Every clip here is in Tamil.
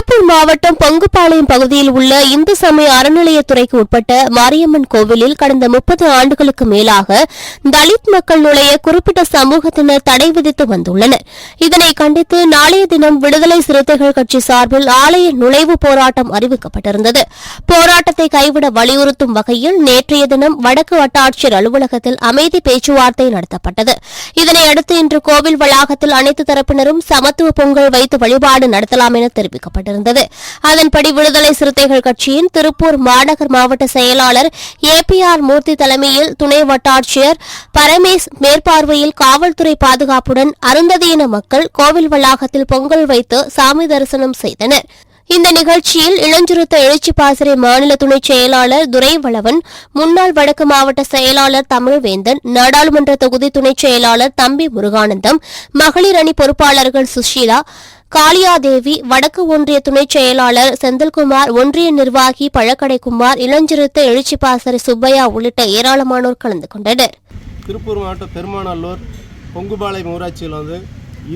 திருப்பூர் மாவட்டம் பொங்குபாளையம் பகுதியில் உள்ள இந்து சமய அறநிலையத்துறைக்கு உட்பட்ட மாரியம்மன் கோவிலில் கடந்த முப்பது ஆண்டுகளுக்கு மேலாக தலித் மக்கள் நுழைய குறிப்பிட்ட சமூகத்தினர் தடை விதித்து வந்துள்ளனர். இதனை கண்டித்து நாளைய தினம் விடுதலை சிறுத்தைகள் கட்சி சார்பில் ஆலய நுழைவு போராட்டம் அறிவிக்கப்பட்டிருந்தது. போராட்டத்தை கைவிட வலியுறுத்தும் வகையில் நேற்றைய தினம் வடக்கு வட்டாட்சியர் அலுவலகத்தில் அமைதி பேச்சுவார்த்தை நடத்தப்பட்டது. இதனையடுத்து இன்று கோவில் வளாகத்தில் அனைத்து தரப்பினரும் சமத்துவ பொங்கல் வைத்து வழிபாடு நடத்தலாம் என தெரிவிக்கப்பட்டது. வெளியிட்டிருந்தது அதன்படி விடுதலை சிறுத்தைகள் கட்சியின் திருப்பூர் மாநகர் மாவட்ட செயலாளர் ஏ பி ஆர் மூர்த்தி தலைமையில் துணை வட்டாட்சியர் பரமேஷ் மேற்பார்வையில் காவல்துறை பாதுகாப்புடன் அருந்ததியின மக்கள் கோவில் வளாகத்தில் பொங்கல் வைத்து சாமி தரிசனம் செய்தனர். இந்த நிகழ்ச்சியில் இளஞ்சிறுத்த எழுச்சி பாசறை மாநில துணைச் செயலாளர் துரைவளவன் முன்னாள் வடக்கு மாவட்ட செயலாளர் தமிழ்வேந்தன் நாடாளுமன்ற தொகுதி துணைச் செயலாளர் தம்பி முருகானந்தம் மகளிர் அணி பொறுப்பாளர்கள் சுஷீலா காளியாதேவி வடக்கு ஒன்றிய துணைச் செயலாளர் செந்தில்குமார் ஒன்றிய நிர்வாகி பழக்கடைக்குமார் இளஞ்சிறுத்த எழுச்சிப்பாசரி சுப்பையா உள்ளிட்ட ஏராளமானோர் கலந்து கொண்டனர். திருப்பூர் மாவட்டம் பெருமாநல்லூர் பொங்குபாளையம் ஊராட்சியில் வந்து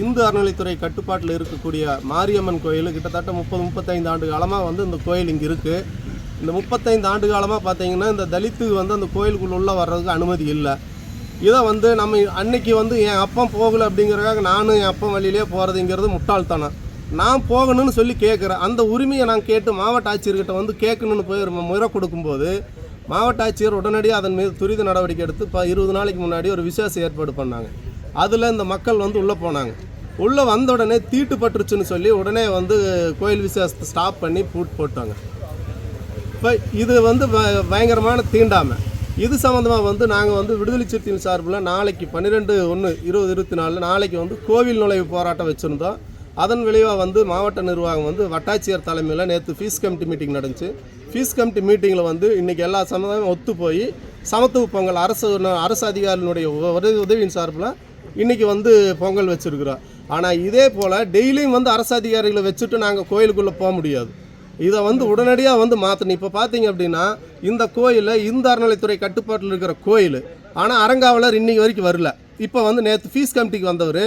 இந்து அறநிலைத்துறை கட்டுப்பாட்டில் இருக்கக்கூடிய மாரியம்மன் கோயில் கிட்டத்தட்ட முப்பது முப்பத்தைந்து ஆண்டு காலமாக வந்து இந்த கோயில் இங்கே இருக்குது இந்த முப்பத்தைந்து ஆண்டு காலமாக பார்த்தீங்கன்னா இந்த தலித்துக்கு வந்து அந்த கோயிலுக்குள்ளே வர்றதுக்கு அனுமதி இல்லை. இதை வந்து நம்ம அன்னைக்கு வந்து என் அப்பன் போகலை அப்படிங்கிறதுக்காக நானும் என் அப்பன் வழியிலே போகிறதுங்கிறது முட்டாள்தனம். நான் போகணும்னு சொல்லி கேட்குறேன் அந்த உரிமையை நான் கேட்டு மாவட்ட ஆட்சியர்கிட்ட வந்து கேட்கணும்னு போய் முறை கொடுக்கும்போது மாவட்ட ஆட்சியர் உடனடியாக அதன் மீது துரித நடவடிக்கை எடுத்து இப்போ இருபது நாளைக்கு முன்னாடி ஒரு விசேஷ ஏற்பாடு பண்ணாங்க. அதில் இந்த மக்கள் வந்து உள்ளே போனாங்க. உள்ளே வந்த உடனே தீட்டு பட்டுருச்சுன்னு சொல்லி உடனே வந்து கோயில் விசேஷத்தை ஸ்டாப் பண்ணி பூட் போட்டாங்க. இப்போ இது வந்து ப- பயங்கரமான தீண்டாமை. இது சம்மந்தமாக வந்து நாங்கள் வந்து விடுதலை சிறுத்தைகள் சார்பில் நாளைக்கு பன்னிரெண்டு ஒன்று இருபது இருபத்தி நாலு நாளைக்கு வந்து கோவில் நுழைவு போராட்டம் வச்சுருந்தோம். அதன் விளைவாக வந்து மாவட்ட நிர்வாகம் வந்து வட்டாட்சியர் தலைமையில் நேற்று ஃபீஸ் கமிட்டி மீட்டிங் நடந்துச்சு. ஃபீஸ் கமிட்டி மீட்டிங்கில் வந்து இன்றைக்கி எல்லா சமுதாயமும் ஒத்து போய் சமத்துவ பொங்கல் அரசு அரசு அதிகாரிகளுடைய உதவி உதவியின் சார்பில் இன்றைக்கி வந்து பொங்கல் வச்சுருக்குறோம். ஆனால் இதே போல் டெய்லியும் வந்து அரசு அதிகாரிகளை வச்சுட்டு நாங்கள் கோயிலுக்குள்ளே போக முடியாது. இதை வந்து உடனடியாக வந்து மாற்றணும் இப்போ பார்த்தீங்க அப்படின்னா இந்த கோயில் இந்த அறநிலைத்துறை கட்டுப்பாட்டில் இருக்கிற கோயில். ஆனால் அறங்காவலர் இன்னைக்கு வரைக்கும் வரல. இப்போ வந்து நேற்று ஃபீஸ் கமிட்டிக்கு வந்தவர்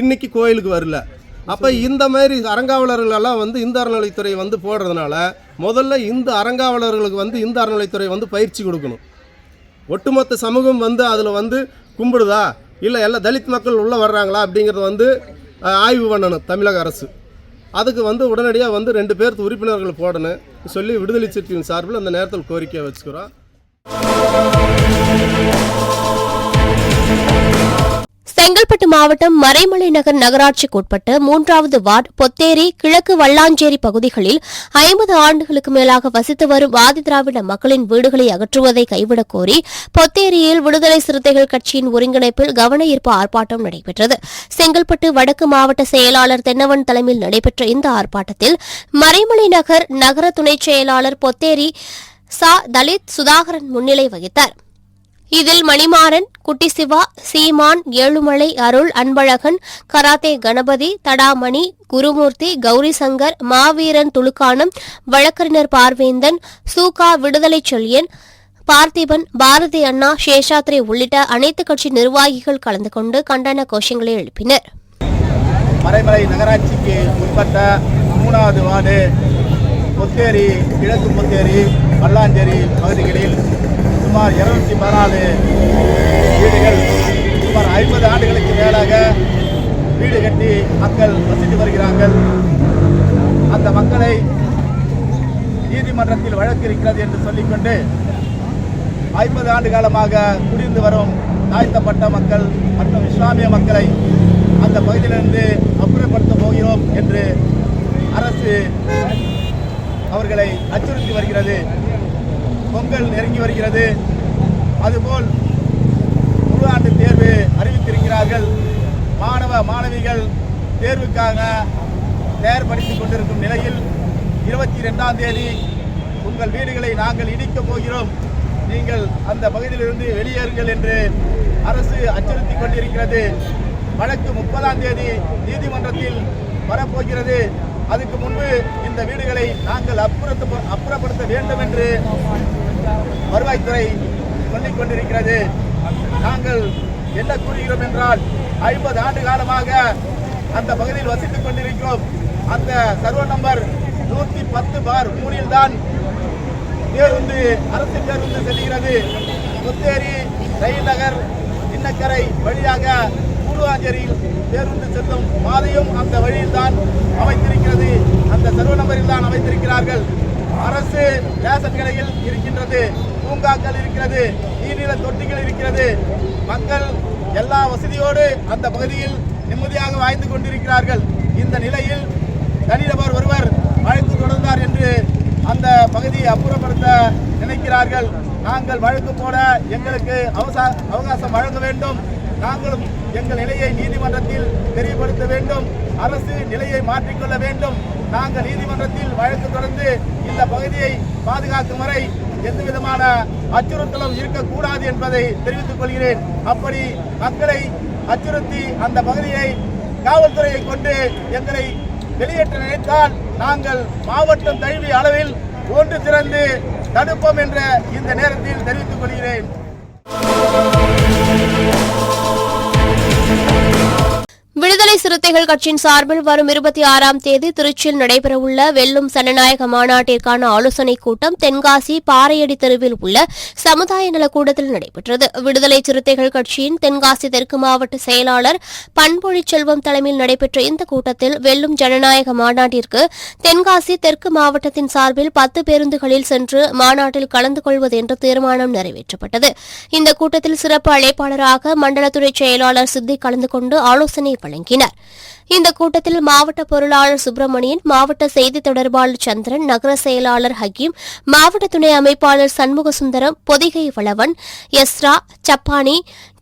இன்னைக்கு கோயிலுக்கு வரல. அப்போ இந்த மாதிரி அறங்காவலர்களெல்லாம் வந்து இந்த அறநிலைத்துறை வந்து போடுறதுனால முதல்ல இந்த அறங்காவலர்களுக்கு வந்து இந்த அறநிலைத்துறை வந்து பயிற்சி கொடுக்கணும். ஒட்டுமொத்த சமூகம் வந்து அதில் வந்து கும்பிடுதா? இல்லை எல்லா தலித் மக்கள் உள்ளே வர்றாங்களா அப்படிங்கிறத வந்து ஆய்வு பண்ணணும் தமிழக அரசு. அதுக்கு வந்து உடனடியாக வந்து ரெண்டு பேர்த்து உறுப்பினர்கள் போடணும் சொல்லி விடுதலை சிறுத்தையின் சார்பில் அந்த நேரத்தில் கோரிக்கையை வச்சுக்கிறோம். செங்கல்பட்டு மாவட்டம் மறைமலை நகர் நகராட்சிக்குட்பட்ட மூன்றாவது வார்டு பொத்தேரி கிழக்கு வல்லாஞ்சேரி பகுதிகளில் ஐம்பது ஆண்டுகளுக்கு மேலாக வசித்து வரும் ஆதி திராவிட மக்களின் வீடுகளை அகற்றுவதை கைவிடக் கோரி பொத்தேரியில் விடுதலை சிறுத்தைகள் கட்சியின் ஒருங்கிணைப்பில் கவன ஈர்ப்பு ஆர்ப்பாட்டம் நடைபெற்றது. செங்கல்பட்டு வடக்கு மாவட்ட செயலாளர் தென்னவன் தலைமையில் நடைபெற்ற இந்த ஆர்ப்பாட்டத்தில் மறைமலை நகர் நகர துணைச் செயலாளர் பொத்தேரி சா. தலித் சுதாகரன் முன்னிலை வகித்தார். இதில் மணிமாறன் குட்டி சிவா சீமான் ஏழுமலை அருள் அன்பழகன் கராத்தே கணபதி தடாமணி குருமூர்த்தி கௌரி சங்கர் மாவீரன் துலுக்கானம் வழக்கறிஞர் பார்வேந்தன் சூகா விடுதலை செல்லியன் பார்த்திபன் பாரதி அண்ணா சேஷாத்ரி உள்ளிட்ட அனைத்து கட்சி நிர்வாகிகள் கலந்து கொண்டு கண்டன கோஷங்களை எழுப்பினர். மறைமலை நகராட்சிக்கு உட்பட்ட மூணாவது வார்டு பொத்தேரி கிழக்கு பொத்தேரி பல்லாஞ்சேரி பகுதிகளில் சுமார் இருநூத்தி பதினாலு வீடுகள். ஐம்பது ஆண்டுகளுக்கு மேலாக வீடு கட்டி மக்கள் வசித்து வருகிறார்கள். அந்த மக்களை நீதிமன்றத்தில் வழக்கு இருக்கிறது என்று சொல்லிக்கொண்டு ஐம்பது ஆண்டு காலமாக குடிந்து வரும் தாழ்த்தப்பட்ட மக்கள் மற்றும் இஸ்லாமிய மக்களை அந்த பகுதியிலிருந்து அப்புறப்படுத்த போகிறோம் என்று அரசு அவர்களை அச்சுறுத்தி வருகிறது. பொங்கல் நெருங்கி வருகிறது. அதுபோல் முழு ஆண்டு தேர்வு அறிவித்திருக்கிறார்கள். மாணவ மாணவிகள் தேர்வுக்காக தயார்படுத்திக் கொண்டிருக்கும் நிலையில் இருபத்தி ரெண்டாம் தேதி உங்கள் வீடுகளை நாங்கள் இடிக்கப் போகிறோம். நீங்கள் அந்த பகுதியிலிருந்து வெளியேறுங்கள் என்று அரசு அச்சுறுத்தி கொண்டிருக்கிறது. வழக்கு முப்பதாம் தேதி நீதிமன்றத்தில் வரப்போகிறது. அதுக்கு முன்பு இந்த வீடுகளை நாங்கள் அப்புறத்து அப்புறப்படுத்த வேண்டும் என்று வருவாய்த்துறை சொல்லிக் கொண்டிருக்கிறது. நாங்கள் என்ன கூறுகிறோம் என்றால் ஐம்பது ஆண்டு காலமாக அந்த பகுதியில் வசித்துக் கொண்டிருக்கிறோம். அந்த சர்வ நம்பர் நூற்றி பத்து பார் மூணில் தான் பேருந்து அரசு பேருந்து செல்கிறது. முத்தேரி ரயில் நகர் இன்னக்கரை வழியாக கூடுவாஞ்சேரியில் பேருந்து செல்லும் பாதையும் அந்த வழியில் தான் அமைத்திருக்கிறது அந்த சர்வ நம்பரில் தான் அமைத்திருக்கிறார்கள் அரசு ரேஷன் கடையில் இருக்கின்றது. பூங்காக்கள் இருக்கிறது நீர்நில தொட்டிகள் இருக்கிறது. மக்கள் எல்லா வசதியோடு அந்த பகுதியில் நிம்மதியாக வாழ்ந்து கொண்டிருக்கிறார்கள். இந்த நிலையில் தனிநபர் ஒருவர் வழக்கு தொடர்ந்தார் என்று அந்த பகுதியை அப்புறப்படுத்த நினைக்கிறார்கள். நாங்கள் வழக்கு போட எங்களுக்கு அவசா- அவகாசம் வழங்க வேண்டும். நாங்களும் எங்கள் நிலையை நீதிமன்றத்தில் தெரியப்படுத்த வேண்டும். அரசு நிலையை மாற்றிக்கொள்ள வேண்டும். நாங்கள் நீதிமன்றத்தில் வழக்கு தொடர்ந்து இந்த பகுதியை பாதுகாக்கும் வரை எந்த விதமான அச்சுறுத்தலும் இருக்கக்கூடாது என்பதை தெரிவித்துக் கொள்கிறேன். அப்படி மக்களை அச்சுறுத்தி அந்த பகுதியை காவல்துறையை கொண்டு எங்களை வெளியேற்ற நினைத்தால் நாங்கள் மாவட்டம் தழுவிய அளவில் ஒன்று திறந்து தடுப்போம் என்ற இந்த நேரத்தில் தெரிவித்துக் கொள்கிறேன். விடுதலை சிறுத்தைகள் கட்சியின் சார்பில் வரும் இருபத்தி ஆறாம் தேதி திருச்சியில் நடைபெறவுள்ள வெல்லும் சனநாயக மாநாட்டிற்கான ஆலோசனைக் கூட்டம் தென்காசி பாறையடி தெருவில் உள்ள சமுதாய நலக்கூடத்தில் நடைபெற்றது. விடுதலை சிறுத்தைகள் கட்சியின் தென்காசி தெற்கு மாவட்ட செயலாளர் பண்பொழி செல்வம் தலைமையில் நடைபெற்ற இந்த கூட்டத்தில் வெல்லும் ஜனநாயக மாநாட்டிற்கு தென்காசி தெற்கு மாவட்டத்தின் சார்பில் பத்து பேருந்துகளில் சென்று மாநாட்டில் கலந்து கொள்வது என்ற தீர்மானம் நிறைவேற்றப்பட்டது. இந்த கூட்டத்தில் சிறப்பு அழைப்பாளராக மண்டலத்துறை செயலாளர் சித்தி கலந்து கொண்டு ஆலோசனை வழங்கினர். இந்த கூட்டத்தில் மாவட்ட பொருளாளர் சுப்பிரமணியன் மாவட்ட செய்தி தொடர்பாளர் சந்திரன் நகர செயலாளர் ஹக்கீம் மாவட்ட துணை அமைப்பாளர் சண்முக சுந்தரம் பொதிகை வளவன் எஸ்ரா சப்பானி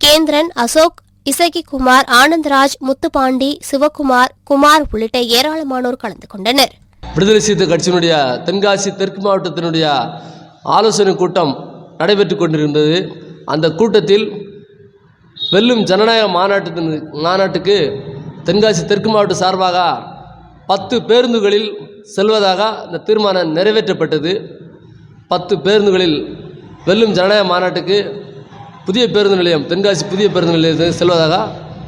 கேந்திரன் அசோக் இசகிகுமார் ஆனந்தராஜ் முத்துப்பாண்டி சிவகுமார் குமார் உள்ளிட்ட ஏராளமானோர் கலந்து கொண்டனர். விடுதலை சீர்த்த கட்சியினுடைய தென்காசி தெற்கு மாவட்டத்தினுடைய ஆலோசனை கூட்டம் நடைபெற்று கொண்டிருந்தது. அந்த கூட்டத்தில் வெல்லும் ஜனநாயக மாநாட்டத்தின் மாநாட்டுக்கு தென்காசி தெற்கு மாவட்ட சார்பாக பத்து பேருந்துகளில் செல்வதாக இந்த தீர்மானம் நிறைவேற்றப்பட்டது. பத்து பேருந்துகளில் வெல்லும் ஜனநாயக மாநாட்டுக்கு புதிய பேருந்து நிலையம் தென்காசி புதிய பேருந்து நிலையத்தில் செல்வதாக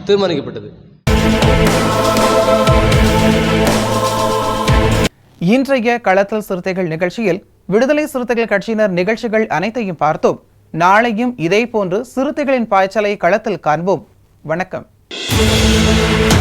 தீர்மானிக்கப்பட்டது. இன்றைய களத்தல் சிறுத்தைகள் நிகழ்ச்சியில் விடுதலை சிறுத்தைகள் கட்சியினர் நிகழ்ச்சிகள் அனைத்தையும் பார்த்தோம். நாளையும் இதேபோன்று சிறுத்தைகளின் பாய்ச்சலை களத்தில் காண்போம். வணக்கம். என் உயிரின்